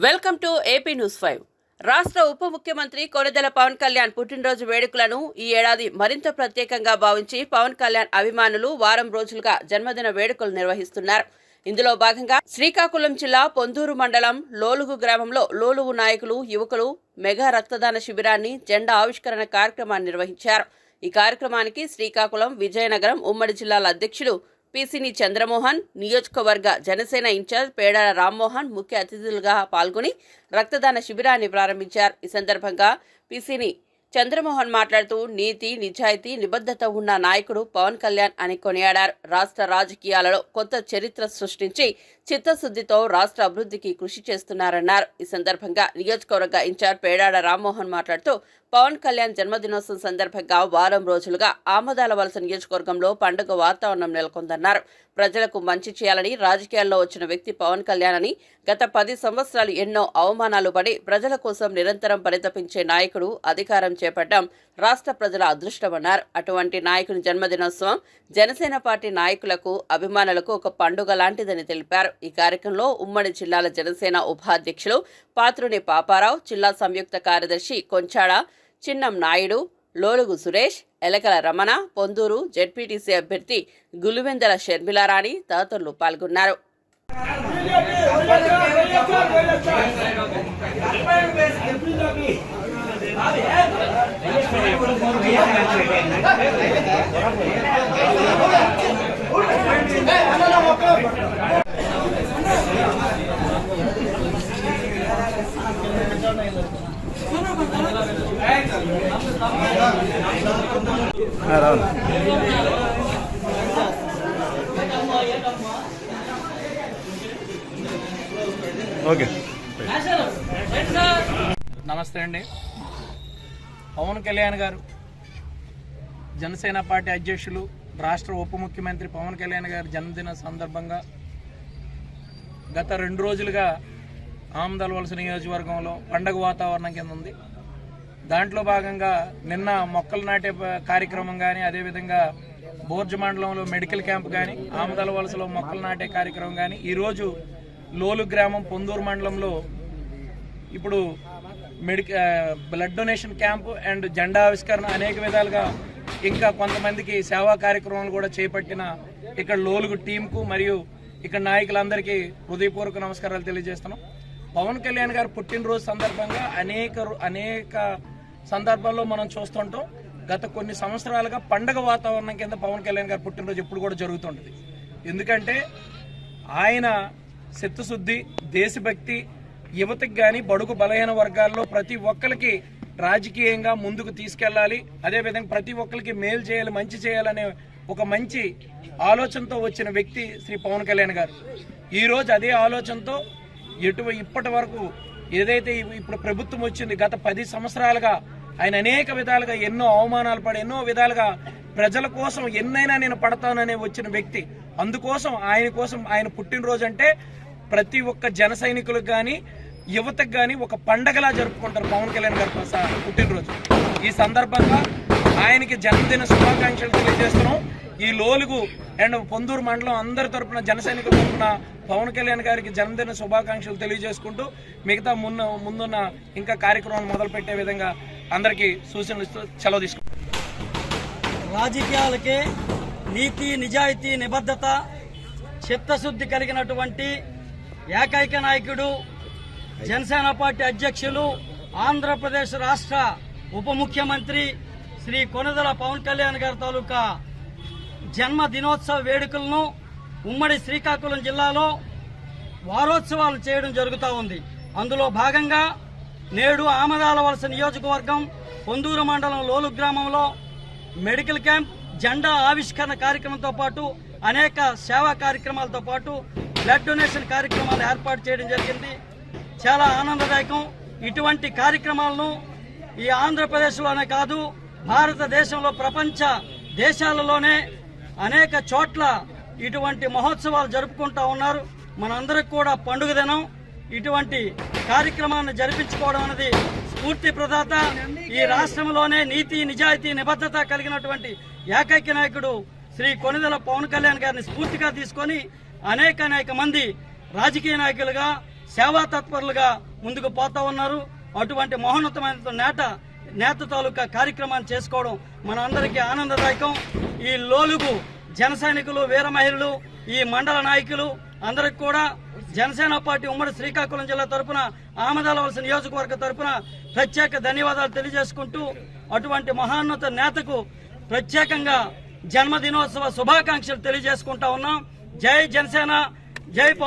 Welcome to AP news five. రాష్ట్ర ఉప ముఖ్యమంత్రి కొనిదెల పవన్ కళ్యాణ్ పుట్టినరోజు వేడుకలను ఈ ఏడాది మరింత ప్రత్యేకంగా భావించి పవన్ కళ్యాణ్ అభిమానులు వారం రోజులుగా జన్మదిన వేడుకలు నిర్వహిస్తున్నారు. ఇందులో భాగంగా శ్రీకాకుళం జిల్లా పొందూరు మండలం లోలుగు గ్రామంలో లోలుగు నాయకులు యువకులు మెగా రక్తదాన శిబిరాన్ని జెండా ఆవిష్కరణ కార్యక్రమాన్ని నిర్వహించారు. ఈ కార్యక్రమానికి శ్రీకాకుళం విజయనగరం ఉమ్మడి జిల్లాల అధ్యక్షులు పిసిని చంద్రమోహన్ నియోజకవర్గ జనసేన ఇన్ఛార్జ్ పేడాల రామ్మోహన్ ముఖ్య అతిథులుగా పాల్గొని రక్తదాన శిబిరాన్ని ప్రారంభించారు. ఈ సందర్భంగా పిసిని చంద్రమోహన్ మాట్లాడుతూ నీతి నిజాయితీ నిబద్ధత ఉన్న నాయకుడు పవన్ కళ్యాణ్ అని కొనియాడారు. రాష్ట్ర రాజకీయాలలో కొత్త చరిత్ర సృష్టించి చిత్తశుద్ధితో రాష్ట్ర అభివృద్ధికి కృషి చేస్తున్నారన్నారు. ఈ సందర్భంగా నియోజకవర్గ ఇన్ఛార్జ్ పేడాడ రామ్మోహన్ మాట్లాడుతూ పవన్ కళ్యాణ్ జన్మదినోత్సవం సందర్భంగా వారం రోజులుగా ఆమదాల వలస నియోజకవర్గంలో పండుగ వాతావరణం నెలకొందన్నారు. ప్రజలకు మంచి చేయాలని రాజకీయాల్లో వచ్చిన వ్యక్తి పవన్ కళ్యాణ్ అని గత పది సంవత్సరాలు ఎన్నో అవమానాలు పడి ప్రజల కోసం నిరంతరం పరితపించే నాయకుడు అధికారం చేపట్టడం రాష్ట్ర ప్రజల అదృష్టమన్నారు. అటువంటి నాయకుని జన్మదినోత్సవం జనసేన పార్టీ నాయకులకు అభిమానులకు ఒక పండుగ లాంటిదని తెలిపారు. ఈ కార్యక్రమంలో ఉమ్మడి జిల్లాల జనసేన ఉపాధ్యక్షులు పాత్రుని పాపారావు జిల్లా సంయుక్త కార్యదర్శి కొంచాడ చిన్నం నాయుడు లోలుగు సురేష్ ఎలకల రమణ పొందూరు జెడ్పీటీసీ అభ్యర్థి గులువెందల షర్మిలారాణి తదితరులు పాల్గొన్నారు. ఓకే. నమస్తే అండి. పవన్ కళ్యాణ్ గారు జనసేన పార్టీ అధ్యక్షులు రాష్ట్ర ఉప ముఖ్యమంత్రి పవన్ కళ్యాణ్ గారి జన్మదిన సందర్భంగా గత రెండు రోజులుగా ఆమదల వలస నియోజకవర్గంలో పండగ వాతావరణం కింద ఉంది. దాంట్లో భాగంగా నిన్న మొక్కలు నాటే కార్యక్రమం కానీ అదేవిధంగా బోర్జ మండలంలో మెడికల్ క్యాంప్ కానీ ఆమదల వలసలో మొక్కలు నాటే కార్యక్రమం కానీ ఈరోజు లోలు గ్రామం పొందూరు మండలంలో ఇప్పుడు మెడిక బ్లడ్ డొనేషన్ క్యాంపు అండ్ జెండా ఆవిష్కరణ అనేక విధాలుగా ఇంకా కొంతమందికి సేవా కార్యక్రమాలు కూడా చేపట్టిన ఇక్కడ లోలుగు టీంకు మరియు ఇక్కడ నాయకులందరికీ హృదయపూర్వక నమస్కారాలు తెలియజేస్తున్నాం. పవన్ కళ్యాణ్ గారు పుట్టినరోజు సందర్భంగా అనేక అనేక సందర్భాల్లో మనం చూస్తుంటాం. గత కొన్ని సంవత్సరాలుగా పండగ వాతావరణం కింద పవన్ కళ్యాణ్ గారు పుట్టినరోజు ఎప్పుడు కూడా జరుగుతుంటుంది. ఎందుకంటే ఆయన చిత్తశుద్ధి దేశభక్తి యువతకి కానీ బడుగు బలహీన వర్గాల్లో ప్రతి ఒక్కరికి రాజకీయంగా ముందుకు తీసుకెళ్ళాలి. అదేవిధంగా ప్రతి ఒక్కరికి మేలు చేయాలి మంచి చేయాలనే ఒక మంచి ఆలోచనతో వచ్చిన వ్యక్తి శ్రీ పవన్ కళ్యాణ్ గారు. ఈరోజు అదే ఆలోచనతో ఎటువ ఇప్పటి వరకు ఏదైతే ఇప్పుడు ప్రభుత్వం వచ్చింది గత పది సంవత్సరాలుగా ఆయన అనేక విధాలుగా ఎన్నో అవమానాలు పడి ఎన్నో విధాలుగా ప్రజల కోసం ఎన్నైనా నేను పడతాననే వచ్చిన వ్యక్తి. అందుకోసం ఆయన కోసం ఆయన పుట్టినరోజు అంటే ప్రతి ఒక్క జన సైనికులకు కానీ యువతకు కానీ ఒక పండగలా జరుపుకుంటారు పవన్ కళ్యాణ్ గారి ప- పుట్టినరోజు. ఈ సందర్భంగా ఆయనకి జన్మదిన శుభాకాంక్షలు తెలియజేస్తున్నాం. ఈ లోలుగు అండ్ పొందూరు మండలం అందరి తరపున జన సైనికుల తరపున పవన్ కళ్యాణ్ గారికి జన్మదిన శుభాకాంక్షలు తెలియజేసుకుంటూ మిగతా మున్న ముందున్న ఇంకా కార్యక్రమం మొదలుపెట్టే విధంగా అందరికీ సూచనలు ఇస్తూ సెలవు తీసుకుంటాం రాజకీయాలకే నీతి నిజాయితీ నిబద్ధత చిత్తశుద్ధి కలిగినటువంటి ఏకైక నాయకుడు జనసేన పార్టీ అధ్యక్షులు ఆంధ్రప్రదేశ్ రాష్ట్ర ఉప ముఖ్యమంత్రి శ్రీ కొనదల పవన్ కళ్యాణ్ గారి తాలూకా జన్మ దినోత్సవ వేడుకలను ఉమ్మడి శ్రీకాకుళం జిల్లాలో వారోత్సవాలు చేయడం జరుగుతూ ఉంది. అందులో భాగంగా నేడు ఆమదాల వలస నియోజకవర్గం పొందూరు మండలం లోలు గ్రామంలో మెడికల్ క్యాంప్ జెండా ఆవిష్కరణ కార్యక్రమంతో పాటు అనేక సేవా కార్యక్రమాలతో పాటు బ్లడ్ డొనేషన్ కార్యక్రమాలు ఏర్పాటు చేయడం జరిగింది. చాలా ఆనందదాయకం. ఇటువంటి కార్యక్రమాలను ఈ ఆంధ్రప్రదేశ్లోనే కాదు భారతదేశంలో ప్రపంచ దేశాలలోనే అనేక చోట్ల ఇటువంటి మహోత్సవాలు జరుపుకుంటా ఉన్నారు. మనందరికి కూడా పండుగ దినం ఇటువంటి కార్యక్రమాన్ని జరిపించుకోవడం అనేది స్ఫూర్తి ప్రదాత. ఈ రాష్ట్రంలోనే నీతి నిజాయితీ నిబద్ధత కలిగినటువంటి ఏకైక నాయకుడు శ్రీ కొనిదల పవన్ కళ్యాణ్ గారిని స్ఫూర్తిగా తీసుకొని అనేక అనేక మంది రాజకీయ నాయకులుగా సేవా తత్పరులుగా ముందుకు పోతా ఉన్నారు. అటువంటి మహోన్నతమైన నేత నేత తాలూకా కార్యక్రమాన్ని చేసుకోవడం మన అందరికీ ఆనందదాయకం. ఈ లోలుగు జన సైనికులు వీర మహిళలు ఈ మండల నాయకులు అందరికి కూడా జనసేన పార్టీ ఉమ్మడి శ్రీకాకుళం జిల్లా తరపున ఆమదాలవలసిన నియోజకవర్గ తరపున ప్రత్యేక ధన్యవాదాలు తెలియజేసుకుంటూ అటువంటి మహాన్నత నేతకు ప్రత్యేకంగా జన్మదినోత్సవ శుభాకాంక్షలు తెలియజేసుకుంటా ఉన్నాం. జై జనసేన జై పవన్